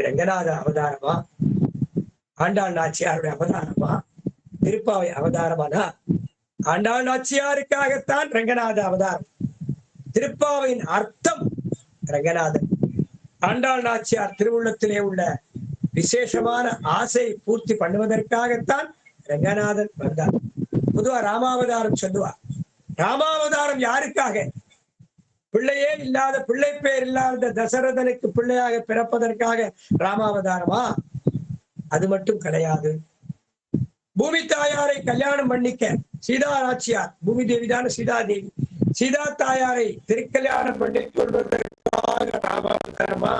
ரங்கநாத அவதாரமா? ஆண்டாள் நாச்சியாருடைய அவதாரமா? திருப்பாவை அவதாரமானா? ஆண்டாள் நாச்சியாருக்காகத்தான் ரங்கநாத அவதாரம். திருப்பாவையின் அர்த்தம் ரங்கநாதன். ஆண்டாள் நாச்சியார் திருவுள்ளத்திலே உள்ள விசேஷமான ஆசை பூர்த்தி பண்ணுவதற்காகத்தான் ரங்கநாதன் வந்தார். பொதுவா ராமாவதாரம் சொல்லுவார் ராமாவதாரம் யாருக்காக? பிள்ளையே இல்லாத பிள்ளை பேர் இல்லாத தசரதனுக்கு பிள்ளையாக பிறப்பதற்காக ராமாவதாரமா? அது மட்டும் கிடையாது. பூமி தாயாரை கல்யாணம் பண்ணிக்க சீதா நாச்சியார் பூமி தேவிதான சீதா தேவி. சீதா தாயாரை திருக்கல்யாணம் பண்ணி கொள்வதற்காக ராமாவதாரமா?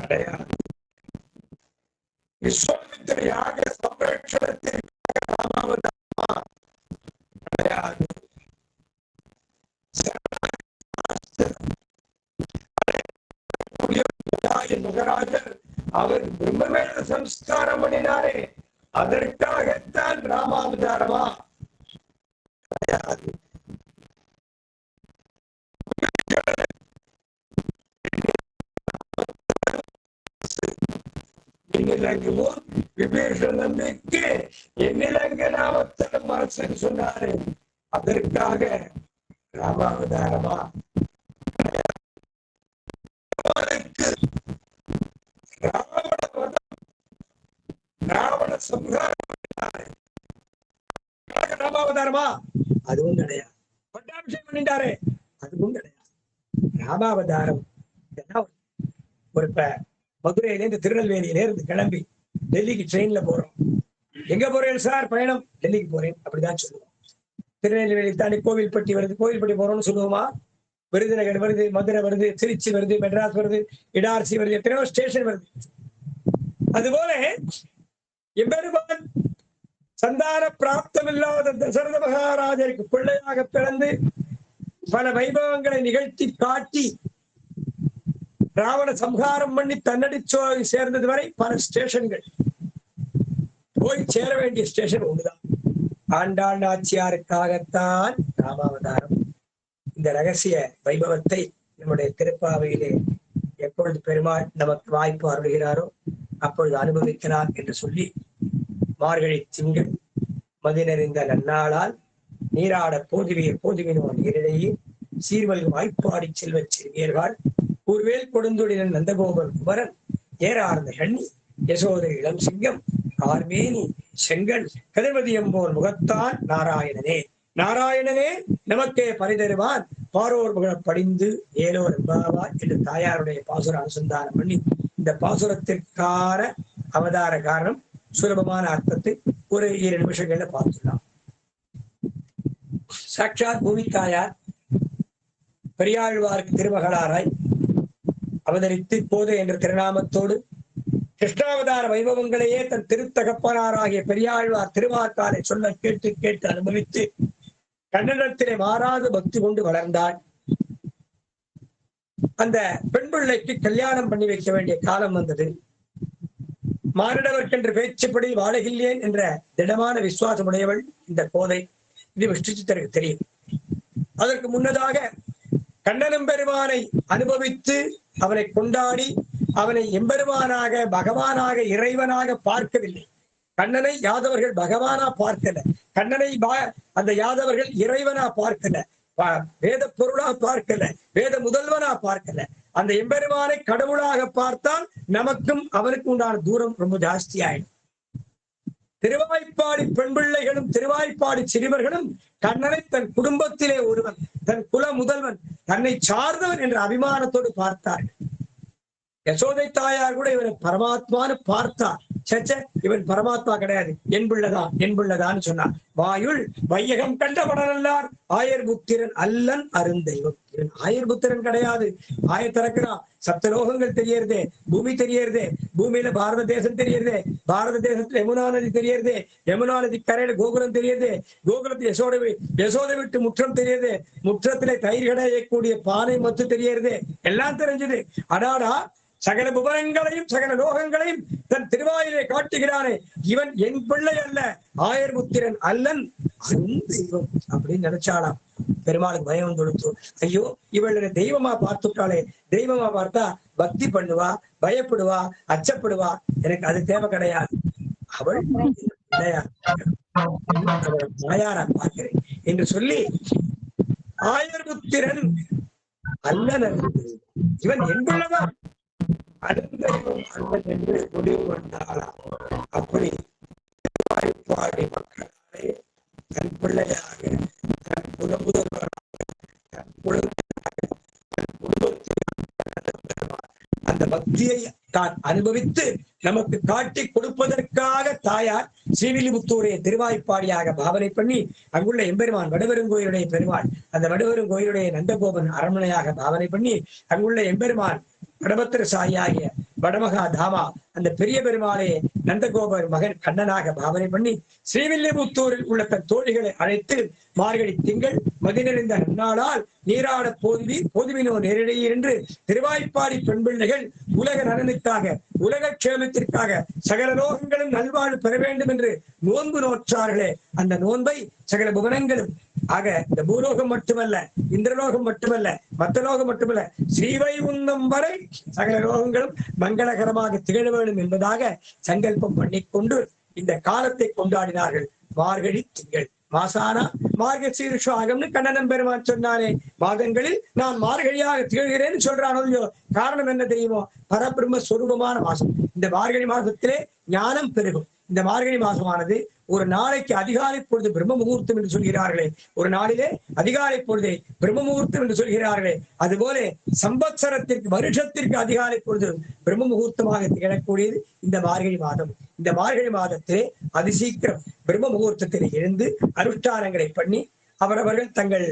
கிடையாது. விஸ்வாமித்திரையாக சம்ரட்சணத்திற்காக ராமாவதாரமா கிடையாது என் அவர் பிரம்மவேத சம்ஸ்காரம் பண்ணினாரே. அதற்காகத்தான் ராமாவதாரமா கிடையாது. என்னிலங்குமோ விபீஷணனுக்கு என்னிலங்க நாமத்தில் மனசன் சொன்னாரு. அதற்காக ராமாவதாரமா ராமாவதாரமா அதுவும் கிடையாது பட்டாபிஷேகம் பண்ணிட்டாரு அதுவும் கிடையாது ராமாவதாரம் ஒரு இப்ப மதுரையில இருந்து திருநெல்வேலியில இருந்து கிளம்பி டெல்லிக்கு ட்ரெயின்ல போறோம் எங்க போறேன் சார் பயணம் டெல்லிக்கு போறேன் அப்படிதான் சொல்லுவோம் திருநெல்வேலி தாண்டி கோவில்பட்டி வருது கோவில்பட்டி போறோம்னு சொல்லுவோமா விருதுநகர் வருது மதுரை வருது திருச்சி வருது மெட்ராஸ் வருது இடார்சி வருது எத்தனையோ ஸ்டேஷன் வருது அதுபோல எம்பெருமான் சந்தான பிராப்தம் இல்லாத தசரத மகாராஜருக்கு பிள்ளையாக பிறந்து பல வைபவங்களை நிகழ்த்தி காட்டி ராவண சம்ஹாரம் பண்ணி தன்னடி சேர்ந்தது வரை பல ஸ்டேஷன்கள். போய் சேர வேண்டிய ஸ்டேஷன் ஒண்ணுதான். ஆண்டாள் நாச்சியாருக்காகத்தான் ராமாவதாரம். இந்த ரகசிய வைபவத்தை நம்முடைய திருப்பாவையிலே எப்பொழுது பெருமாள் நமக்கு வாய்ப்பு அருள்கிறாரோ அப்பொழுது அனுபவிக்கிறார் என்று சொல்லி மார்கழி திங்கள் மதினறிந்த நன்னாளால் நீராட போதுவிய போதுவினோன் நீரிடையே சீர்வல் வாய்ப்பாடி செல்வ சிறுமியர்கள் ஒருவேல் கொடுந்துடன் நந்தகோபன் குமரன் ஏறார்ந்த கண்ணி யசோதை இளம் சிங்கம் கார்மேனி செங்கல் கதிர்மதியம் போல் முகத்தான் நாராயணனே. நாராயணனே நமக்கே பரிதருவான் பாரோர் புகழப் படிந்து ஏலோர் என்பாவா என்று தாயாருடைய பாசுர அனுசந்தானம் பண்ணி இந்த பாசுரத்திற்கான அவதார காரணம் சுலபமான அர்த்தத்தை ஒரு இரு நிமிஷங்கள்ல பார்த்துடலாம். சாட்சாத் பூமி தாயார் பெரியாழ்வார்க்கு திருமகளாராய் அவதரித்து போது என்ற திருநாமத்தோடு கிருஷ்ணாவதார வைபவங்களையே தன் திருத்தகப்பனாராகிய பெரியாழ்வார் திருவாக்காரை சொல்ல கேட்டு கேட்டு அனுபவித்து கன்னடத்திலே மாறாத பக்தி கொண்டு வளர்ந்தாள் அந்த பெண் பிள்ளைக்கு கல்யாணம் பண்ணி வைக்க வேண்டிய காலம் வந்தது. மானிடவர்க்கென்று பேச்சுப்படி வாழகில்லேன் என்ற திடமான விசுவாசமுடையவள் இந்த கோதை இது விஷ்ணுச்சித்தருக்கு தெரியும். அதற்கு முன்னதாக கண்ணனும் பெருமானை அனுபவித்து அவனை கொண்டாடி அவனை எம்பெருமானாக பகவானாக இறைவனாக பார்க்கவில்லை. கண்ணனை யாதவர்கள் பகவானா பார்க்கல கண்ணனை பா- அந்த யாதவர்கள் இறைவனா பார்க்கல வேத பொருளா பார்க்கல வேத முதல்வனா பார்க்கல அந்த எம்பெருமானை கடவுளாக பார்த்தால் நமக்கும் அவனுக்கு உண்டான தூரம் ரொம்ப ஜாஸ்தி ஆயிடும் திருவாய்ப்பாடி பெண் பிள்ளைகளும் திருவாய்ப்பாடி சிறுவர்களும் கண்ணனை தன் குடும்பத்திலே ஒருவன் தன் குல முதல்வன் தன்னை சார்ந்தவன் என்ற அபிமானத்தோடு பார்த்தார்கள் யசோதை தாயார் கூட இவனை பரமாத்மான்னு பார்த்தார். சச்ச இவன் பரமாத்மா கிடையாது. என் பிள்ளைதான் என் பிள்ளைதான்னு சொன்னார். வாயுள் வையகம் கண்டபடலார் ஆயர் புத்திரன் அல்லன் அருந்தெய்வம் இவன் ஆயர் புத்திரன் கிடையாது. ஆய திறக்கிறான் சப்தலோகங்கள் தெரியறதே. பூமி தெரியறதே. பூமியில பாரத தேசம் தெரியறதே. பாரத தேசத்துல யமுனா நதி தெரியறதே. யமுனா நதி கரையில கோகுலம் தெரியறதே. கோகுலத்தில் யசோதை யசோதை விட்டு முற்றம் தெரியுது முற்றத்திலே தயிர் கடையக்கூடிய பானை மத்து தெரியறதே. எல்லாம் தெரிஞ்சது. அடாடா. சகல புவனங்களையும் சகல லோகங்களையும் தன் திருவாயிலே காட்டுகிறானே. இவன் என் பிள்ளை அல்ல. ஆயர்புத்திரன் அல்லன் அரும் தெய்வம் அப்படின்னு நினைச்சாளாம். பெருமாளுக்கு பயம் கொடுத்து ஐயோ இவளை தெய்வமா பார்த்துட்டாளே. தெய்வமா பார்த்தா பக்தி பண்ணுவா பயப்படுவா அச்சப்படுவா. எனக்கு அது தேவை கிடையாது. அவள் மாயாரா பார்க்கிறேன். என்று சொல்லி ஆயர்புத்திரன் அல்லன் இவன் என்பவன் அனந்தயம் அல்லன் என்று முடிவு கொண்டாளாம் அப்படி வாய்ப்பாடி மக்களாலே பிள்ளையாக தன் புலம்புதல்வராக தன் குழந்தையாக தன் குடும்பத்தில் அந்த பக்தியை தான் அனுபவித்து நமக்கு காட்டி கொடுப்பதற்காக தாயார் ஸ்ரீவில்லிபுத்தூரை திருவாய்ப்பாடியாக பாவனை பண்ணி அங்குள்ள எம்பெருமான் வடவெருங்கோயிலுடைய பெருமாள் அந்த வடவெருங்கோயிலுடைய நந்தகோபன் அரண்மனையாக பாவனை பண்ணி அங்குள்ள எம்பெருமான் வடபத்திர சாயியாகிய வடமகா தாமா அந்த பெரிய பெருமாளே நந்தகோபர் மகன் கண்ணனாக பாவனை பண்ணி ஸ்ரீவில்லிபுத்தூரில் உள்ள தன் தோழிகளை அழைத்து மார்கழி திங்கள் மதிநிறைந்த நன்னாளால் நீராட போதுவி போதுவினோ நேரிடையே என்று திருவாய்ப்பாடி பெண் பிள்ளைகள் உலக நலனுக்காக உலக க்ஷேமத்திற்காக சகல லோகங்களும் நல்வாழ்வு பெற வேண்டும் என்று நோன்பு நோற்றார்களே. அந்த நோன்பை சகல புவனங்களும் ஆக இந்த பூலோகம் மட்டுமல்ல இந்திரலோகம் மட்டுமல்ல மத்த லோகம் மட்டுமல்ல ஸ்ரீவை உண்ணம் வரை சகல லோகங்களும் மங்களகரமாக திகழ வேண்டும் என்பதாக பண்ணி பண்ணிக்கொண்டு இந்த காலத்தை கொண்டாடினார்கள். மார்கழி திங்கள். மாசானா மார்க சீருஷாகம்னு கண்ணனம் பெருமான் சொன்னானே மாதங்களில் நான் மார்கழியாக திகழ்கிறேன்னு சொல்றானோ இல்லையோ? காரணம் என்ன தெரியுமோ? பரபிரம்ம சொரூபமான மாசம் இந்த மார்கழி மாசத்திலே ஞானம் பெருகும். இந்த மார்கழி மாசமானது ஒரு நாளைக்கு அதிகாலை பொழுது பிரம்ம முகூர்த்தம் என்று சொல்கிறார்களே. ஒரு நாளிலே அதிகாலை பொழுதை பிரம்ம முகூர்த்தம் என்று சொல்கிறார்களே. அதுபோல சம்பத்சரத்திற்கு வருஷத்திற்கு அதிகாலை பொழுது பிரம்ம முகூர்த்தமாக திகழக்கூடியது இந்த மார்கழி மாதம். இந்த மார்கழி மாதத்திலே அதிசீக்கிரம் பிரம்ம முகூர்த்தத்தில் எழுந்து அனுஷ்டானங்களை பண்ணி அவரவர்கள் தங்கள்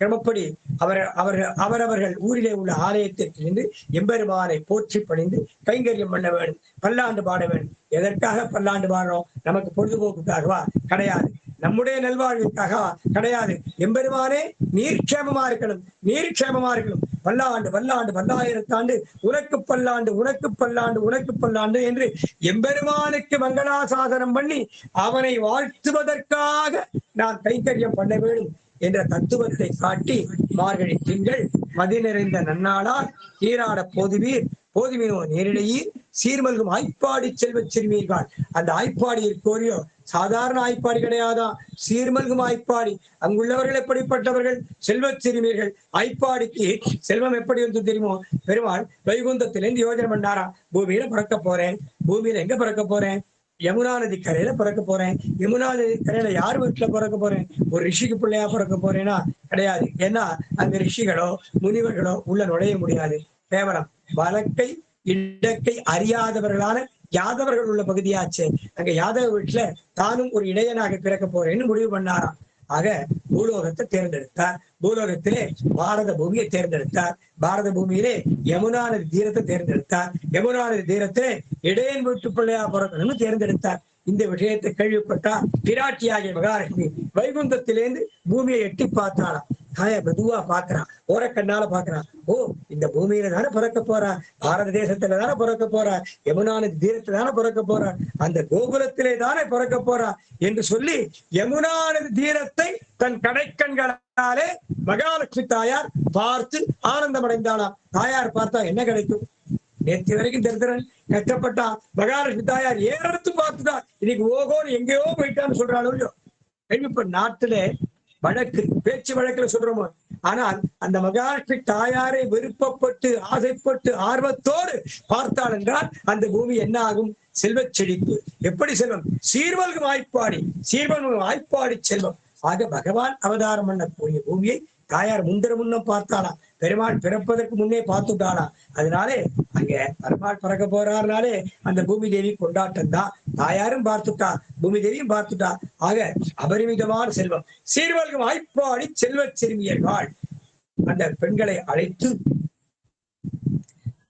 கிரமப்படி அவர் அவர்கள் அவரவர்கள் ஊரிலே உள்ள ஆலயத்திற்கு நின்று எம்பெருமானை போற்றி பணிந்து கைங்கரியம் பண்ண வேண்டும் பல்லாண்டு பாட வேண்டும் எதற்காக பல்லாண்டு பாடுறோம்? நமக்கு பொழுதுபோக்குக்காகவா? கிடையாது. நம்முடைய நல்வாழ்வுக்காக கிடையாது. எம்பெருமானே நீர் க்ஷேமமா இருக்கணும். நீர் க்ஷேமமா இருக்கணும். பல்லாண்டு பல்லாண்டு பல்லாயிரத்தாண்டு உனக்கு பல்லாண்டு உனக்கு பல்லாண்டு உனக்கு பல்லாண்டு என்று எம்பெருமானுக்கு மங்களாசாதனம் பண்ணி அவனை வாழ்த்துவதற்காக நான் கைத்தரியம் பண்ண வேண்டும் என்ற தத்துவத்தை காட்டி மார்கழி திங்கள் மதி நிறைந்த நன்னாளால் நீராட போதுவீர். போதுமினோ நேரிடையீர் சீர்மல்கும் ஆய்ப்பாடி செல்வச் சிறுமீர்கள் அந்த ஆய்ப்பாடி இருக்கோரியோ? சாதாரண ஆய்ப்பாடி கிடையாதான் சீர்மல்கும் ஆய்ப்பாடி. அங்குள்ளவர்கள் எப்படிப்பட்டவர்கள்? செல்வச் சிறுமீர்கள் ஆய்ப்பாடிக்கு செல்வம் எப்படி வந்து தெரியுமோ? பெருமாள் வைகுந்தத்திலிருந்து யோஜனை பண்ணாரா? பூமியில பிறக்க போறேன். பூமியில எங்க பிறக்க போறேன்? யமுனா நதி கரையில பிறக்க போறேன். யமுனா நதி கரையில யார் வீட்டுல பிறக்க போறேன்? ஒரு ரிஷிக்கு பிள்ளையா பிறக்க போறேன்னா கிடையாது. ஏன்னா அந்த ரிஷிகளோ முனிவர்களோ உள்ள நுழைய முடியாது. கேவலம். வழக்கை இடக்கை அறியாதவர்களான யாதவர்கள் உள்ள பகுதியாச்சு. அங்க யாதவ வீட்டுல தானும் ஒரு இடையனாக பிறக்க போறேன்னு முடிவு பண்ணாராம். ஆக பூலோகத்தை தேர்ந்தெடுத்தார். பூலோகத்திலே பாரத பூமியை தேர்ந்தெடுத்தார். பாரத பூமியிலே யமுனா நதி தீரத்தை தேர்ந்தெடுத்தார். யமுனா நதி தீரத்திலே இடையன் வீட்டு பிள்ளையா பிறக்கணும்னு தேர்ந்தெடுத்தார். இந்த விஷயத்தை கேள்விப்பட்டா பிராட்டியாகிய மகாலட்சுமி வைகுந்தத்திலேருந்து பூமியை எட்டி பார்த்தாராம் தாய மெதுவா பாக்குறான். ஓரக்கண்ணால பாக்குறான். ஓ இந்த பூமியில தானே பிறக்க போறா? பாரத தேசத்துல தானே பிறக்க போறா? யமுனா நதி தீரத்துல தானே பிறக்க போறா? அந்த கோகுலத்திலே தானே பிறக்க போறா? என்று சொல்லி யமுனா நதி தீரத்தை தன் கடைக்கண்களாலே மகாலட்சுமி தாயார் பார்த்து ஆனந்தம் அடைந்தாளாம் தாயார் பார்த்தா என்ன கிடைக்கும்? நேற்று வரைக்கும் தெரிந்தரன் கஷ்டப்பட்டான். மகாலட்சுமி தாயார் ஏறெடுத்து பார்த்துதான். இன்னைக்கு ஓகோன்னு எங்கேயோ போயிட்டான்னு சொல்றாள் இல்லையோ? இப்ப நாட்டுல வழக்கு பேச்சு வழக்குல சொல்றோமோ? ஆனால் அந்த மகாலட்சுமி தாயாரை விருப்பப்பட்டு ஆசைப்பட்டு ஆர்வத்தோடு பார்த்தாள் என்றால் அந்த பூமி என்ன ஆகும்? செல்வச் செழிப்பு. எப்படி செல்வம்? சீர்வல்கும் வாய்ப்பாடி. சீர்வல்கும் வாய்ப்பாடி செல்வம். ஆக பகவான் அவதாரம் பண்ணக்கூடிய பூமியை தாயார் முந்திர முன்னம் பார்த்தாளா பெருமாள் பிறப்பதற்கு முன்னே பார்த்துட்டாளா அதனாலே அங்க பெருமாள் பிறக்க போறாருனாலே அந்த பூமி தேவி கொண்டாட்டம் தான் தாயாரும் பார்த்துட்டா பூமி தேவியும் பார்த்துட்டா. ஆக அபரிமிதமான செல்வம். சீர்வல்கும் வாய்ப்பாடி செல்வச் சிறுமியர்கள். அந்த பெண்களை அழைத்து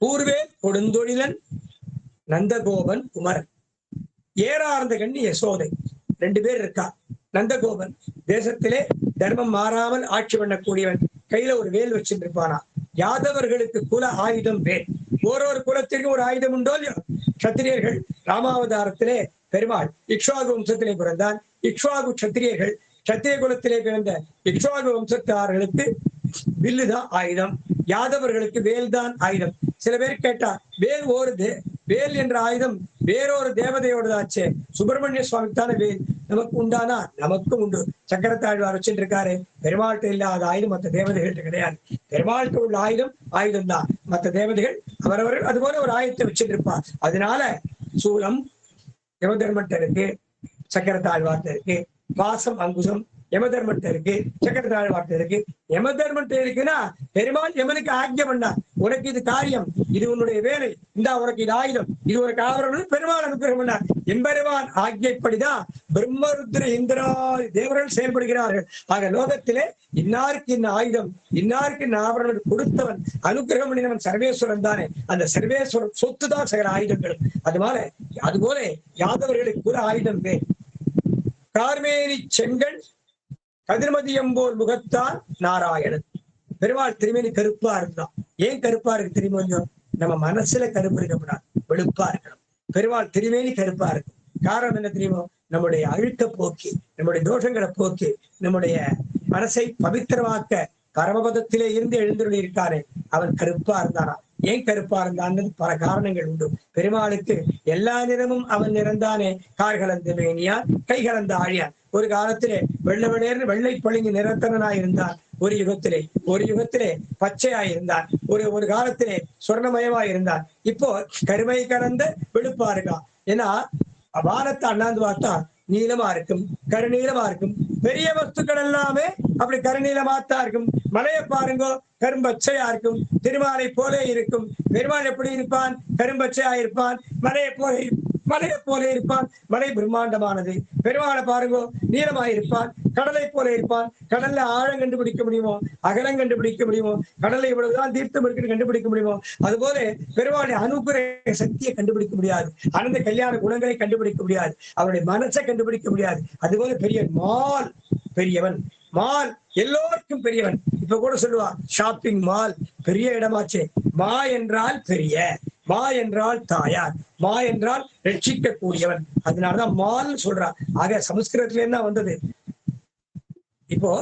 பூர்வேல் கொடுந்தொழிலன் நந்தகோபன் குமரன். ஏறார்ந்த கண்ணி யசோதை. ரெண்டு பேர் இருக்கா? நந்தகோபன். தேசத்திலே தர்மம் மாறாமல் ஆட்சி பண்ணக்கூடியவன். கையில ஒரு வேல் வச்சுட்டு இருப்பானா யாதவர்களுக்கு குல ஆயுதம் வேல். ஓரொரு குலத்திற்கும் ஒரு ஆயுதம் உண்டோ இல்லையோ? சத்திரியர்கள் ராமாவதாரத்திலே பெருமாள் இக்ஷ்வாகு வம்சத்திலே பிறந்தான். இக்ஷ்வாகு சத்திரியர்கள் சத்திரிய குலத்திலே பிறந்த இக்ஷ்வாகு வம்சத்தார்களுக்கு வில்லுதான் ஆயுதம். யாதவர்களுக்கு வேல் தான் ஆயுதம். சில பேர் கேட்டா வேல் ஒரு தே வேல் என்ற ஆயுதம் வேறொரு தேவதையோடதாச்சே. சுப்பிரமணிய சுவாமி தானே வேல்? நமக்கு உண்டானா நமக்கும் உண்டு சக்கரத்தாழ்வார் வச்சுட்டு இருக்காரு பெருமாள்கிட்ட இல்லாத ஆயுதம் மற்ற தேவதைகள்ட்ட கிடையாது. பெருமாள்கிட்ட உள்ள ஆயுதம் ஆயுதம் தான். மற்ற தேவதைகள் அவரவர்கள் அதுபோல ஒரு ஆயுதத்தை வச்சுட்டு இருப்பா அதனால சூலம் யமதர்மன்ட்ட இருக்கு சக்கரத்தாழ்வார்ட்ட இருக்கு பாசம் அங்குசம் யமதர்மன்ட்ட இருக்கு சக்கரத்தாழ்வார்ட்ட இருக்கு யமதர்மன்ட்ட இருக்குன்னா பெருமாள் யமனுக்கு ஆக்ஞை பண்ணா உனக்கு இது காரியம் இது உன்னுடைய வேலை இந்தா உனக்கு இது ஆயுதம் இது உனக்கு ஆவரம் பெருமாள் அனுகிரகம் பண்ணார். எம்பெருமான் ஆக்ஞைப்படிதான் பிரம்மருத்ர இந்திரா தேவர்கள் செயல்படுகிறார்கள். ஆக லோகத்திலே இன்னாருக்கு இந்த ஆயுதம் இன்னாருக்கு இந்த ஆபரணம் கொடுத்தவன் அனுகிரகம் பண்ணினவன் சர்வேஸ்வரன் தானே. அந்த சர்வேஸ்வரன் சொத்து தான் சகல ஆயுதங்களும் அதுபோல அதுபோல யாதவர்களுக்கு கூட ஆயுதம் வேறு கார்மேரி செங்கல் கதிர்மதியம்போல் முகத்தான் நாராயணன். பெருமாள் திருமணி கருப்பா இருந்தான். ஏன் கருப்பா இருக்கு திருமணியம் கொஞ்சம்? நம்ம மனசுல கருப்பு இருக்கக்கூடாது வெளுப்பா இருக்கணும். பெருமாள் திருமேனி கருப்பா இருக்கும். காரணம் என்ன தெரியுமோ? நம்முடைய அழுக்க போக்கி நம்முடைய தோஷங்களை போக்கி நம்முடைய மனசை பவித்திரமாக்க பரமபதத்திலே இருந்து எழுந்துள்ளிருக்காரு அவன் கருப்பா இருந்தானா? ஏன் கருப்பா இருந்தான்னு பல காரணங்கள் உண்டு. பெருமாளுக்கு எல்லா நிறமும் அவன் நிறந்தானே. கார் கலந்த மேனியான் கை கலந்த ஆழியான். ஒரு காலத்திலே வெள்ளை வெளியேறு வெள்ளை பளிங்கு நிறத்தனாய் இருந்தான். ஒரு யுகத்திலே ஒரு யுகத்திலே பச்சையாய் ஒரு ஒரு காலத்திலே சொர்ணமயமாய் இப்போ கருமை கலந்த வெளுப்பா இருக்கான். ஏன்னா வானத்தை அண்ணாந்து பார்த்தா நீளமா இருக்கும் கருநீளமா இருக்கும் பெரிய வஸ்துக்கள் எல்லாமே அப்படி கருநீளமாத்தான் இருக்கும் மலையை பாருங்க கரும்பச்சையா இருக்கும் திருமாலை போல இருக்கும். பெருமாள் எப்படி இருப்பான்? கரும்பச்சையா இருப்பான் மலையை போல இருப்பான் மலையை போல இருப்பான். மலை பிரம்மாண்டமானது. பெருமாளை பாருங்க நீளமாயிருப்பான் கடலை போல இருப்பான். கடல்ல ஆழம் கண்டுபிடிக்க முடியுமோ? அகலம் கண்டுபிடிக்க முடியுமோ? கடல்ல இவ்வளவுதான் தீர்த்தம் இருக்குன்னு கண்டுபிடிக்க முடியுமோ? அதுபோல பெருமாளுடைய அனுகிரக சக்தியை கண்டுபிடிக்க முடியாது. அனந்த கல்யாண குணங்களை கண்டுபிடிக்க முடியாது. அவருடைய மனசை கண்டுபிடிக்க முடியாது. அதுபோல பெரிய மால் பெரியவன். மால் எல்லோருக்கும் பெரியவன். இப்ப கூட சொல்லுவா ஷாப்பிங் மால் பெரிய இடமாச்சே. மா என்றால் பெரிய. மா என்றால் தாயார் மா என்றால் ரட்சிக்க கூடியவன் அதனாலதான் மால் சொல்றா. ஆக சமஸ்கிருதத்துல என்ன வந்தது? இப்போ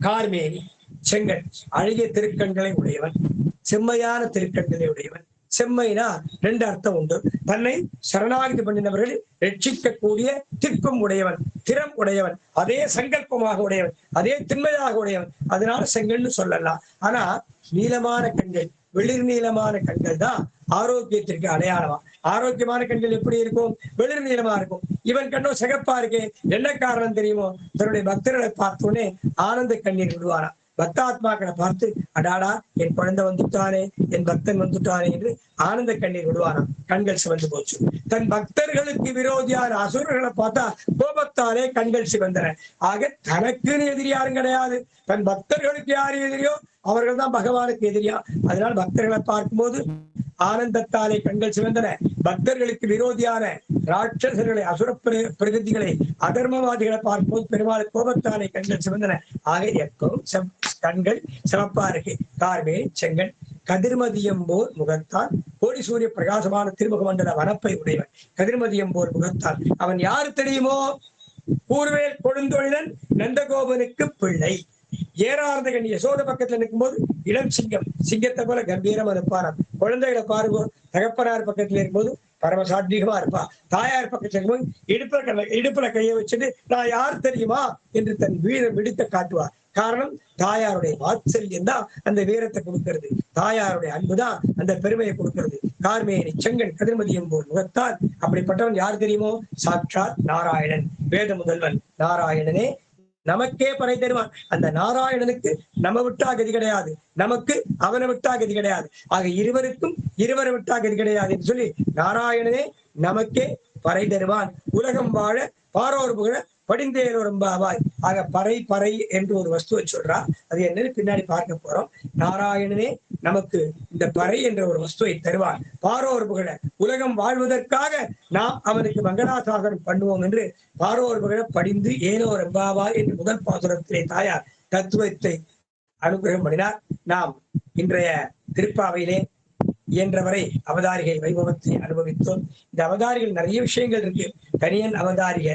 கார்மேனி செங்கன் அழகிய திருக்கண்களை உடையவன் செம்மையான திருக்கண்களை உடையவன். செம்மைனா ரெண்டு அர்த்தம் உண்டு. தன்னை சரணாகிதி பண்ணினவர்கள் ரட்சிக்கக்கூடிய திருப்பம் உடையவன் திறம் உடையவன் அதே சங்கல்பமாக உடையவன் அதே திண்மையாக உடையவன். அதனால செங்கல்னு சொல்லலாம். ஆனா நீளமான கண்கள் வெளிர் நீளமான கண்கள் தான் ஆரோக்கியத்திற்கு அடையாளமா. ஆரோக்கியமான கண்கள் எப்படி இருக்கும்? வெளிர் நீளமா இருக்கும். இவன் கண்ணும் சிகப்பா இருக்கே. என்ன காரணம் தெரியுமோ? தன்னுடைய பக்தர்களை பார்த்தோன்னே ஆனந்த கண்ணீர் விடுவாரா பக்தாத்மாக்களை பார்த்து அடாடா என் குழந்தை வந்துட்டானே என் பக்தன் வந்துட்டானே என்று ஆனந்த கண்ணீர் விடுவாராம். கண்கள் சிவந்து போச்சு. தன் பக்தர்களுக்கு விரோதியான அசுரர்களை பார்த்தா கோபத்தாலே கண்கள் சிவந்தன. ஆக தனக்குன்னு எதிரி யாரும் கிடையாது. தன் பக்தர்களுக்கு யார் எதிரியோ அவர்கள் தான் பகவானுக்கு எதிரியா. அதனால் பக்தர்களை பார்க்கும்போது ஆனந்தத்தாலே கண்கள் சிவந்தன பக்தர்களுக்கு விரோதியான ராட்சசர்களை அசுர பிரகதிகளை அதர்மவாதிகளை பார்ப்போம். பெருமாள் கோபத்தாலே கண்கள் சிவந்தன ஆக எப்பவும் கண்கள் சிவப்பா இருக்கு. கார்மே செங்கல் கதிர்மதியம் போர் முகத்தால் கோடி சூரிய பிரகாசமான திருமுக மண்டல வனப்பை உடையவன். கதிர்மதியம் போர் முகத்தால் அவன் யாரு தெரியுமோ? பூர்வேல் கொடுந்தொழிலன் நந்தகோபனுக்கு பிள்ளை. ஏறார்ந்த யசோத பக்கத்துல நிற்கும்போது இளம் சிங்கம் சிங்கத்தை போல கம்பீரமா இருப்பாராம் குழந்தைகளை பாருங்க. தகப்பனார் பக்கத்துல இருக்கும்போது பரமசாத்வீகமா இருப்பா. தாயார் பக்கத்துல இருக்கும்போது இடுப்புல இடுப்புல கையை வச்சுட்டு நான் யார் தெரியுமா? என்று தன் வீரம் விடுத்த காட்டுவார் காரணம் தாயாருடைய வாத்சல்யம் தான் அந்த வீரத்தை கொடுக்கிறது. தாயாருடைய அன்பு தான் அந்த பெருமையை கொடுக்கிறது. கார்மேனி செங்கன் கதிர்மதியும் போல் முகத்தால் அப்படிப்பட்டவன் யார் தெரியுமோ? சாட்சாத் நாராயணன். வேத முதல்வன். நாராயணனே நமக்கே பறை தருவான். அந்த நாராயணனுக்கு நம்ம விட்டா கதி கிடையாது. நமக்கு அவனை விட்டா கதி கிடையாது. ஆக இருவருக்கும் இருவரை விட்டா கதி கிடையாது என்று சொல்லி நாராயணனே நமக்கே பறை தருவான். உலகம் வாழ பாரோர் புகழ படிந்தேரொரும்பாவாய் ஆக பறை பறை என்று ஒரு வஸ்துவை சொல்றா. அது என்னன்னு பின்னாடி பார்க்க போறோம். நாராயணனே நமக்கு இந்த பறை என்ற ஒரு வஸ்துவை தருவான் பாரோர் புகழ உலகம் வாழ்வதற்காக நாம் அவனுக்கு மங்களாசாசனம் பண்ணுவோம் என்று பாரோர் புகழ படிந்து ஏனோ ரெம்பாவா என்று முதல் பாசுரத்திலே தாயார் தத்துவத்தை அனுகிரகம் பண்ணினார். நாம் இன்றைய திருப்பாவையிலே இயன்றவரை அவதாரிகை வைபவத்தை அனுபவித்தோம். இந்த அவதாரிகள் நிறைய விஷயங்கள் இருக்கு. தனியன் அவதாரிகை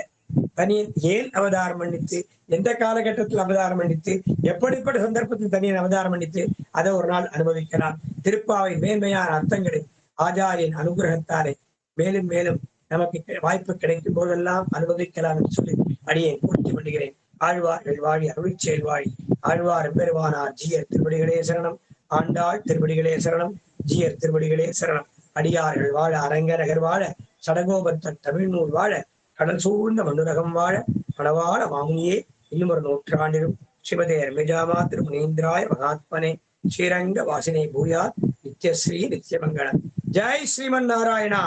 தனியன் ஏன் அவதாரம் பண்ணித்து எந்த காலகட்டத்தில் அவதாரம் பண்ணித்து எப்படிப்பட்ட சந்தர்ப்பத்தில் தனியன் அவதாரம் பண்ணித்து அதை ஒரு நாள் அனுபவிக்கலாம் திருப்பாவை மேன்மையான அர்த்தங்களை ஆச்சாரியன் அனுகிரகத்தாலே மேலும் மேலும் நமக்கு வாய்ப்பு கிடைக்கும் போதெல்லாம் அனுபவிக்கலாம் என்று சொல்லி அடியேன் பூர்த்தி பண்ணுகிறேன். ஆழ்வார்கள் வாழி அருள்செயல் வாழி ஆழ்வார் பெருமானார் ஜீயர் திருவடிகளே சரணம். ஆண்டாள் திருவடிகளே சரணம். ஜீயர் திருவடிகளே சரணம். அடியார்கள் வாழ அரங்கநகர் வாழ சடகோபத்தன் தமிழ்நூல் வாழ கடல் சூழ்ந்த மண்ணுலகம் வாழ மணவாள மாமுனியே இன்னும் ஒரு நூற்றாண்டிலும் சிவதே ரமிஜாமா திருமுனீந்திராய மகாத்மனே ஸ்ரீரங்க வாசினே பூயாத் நித்யஸ்ரீ நித்யமங்களம் ஜெய் ஸ்ரீமன் நாராயணா.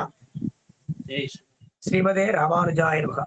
ஸ்ரீமதே ராமானுஜாய நமகா.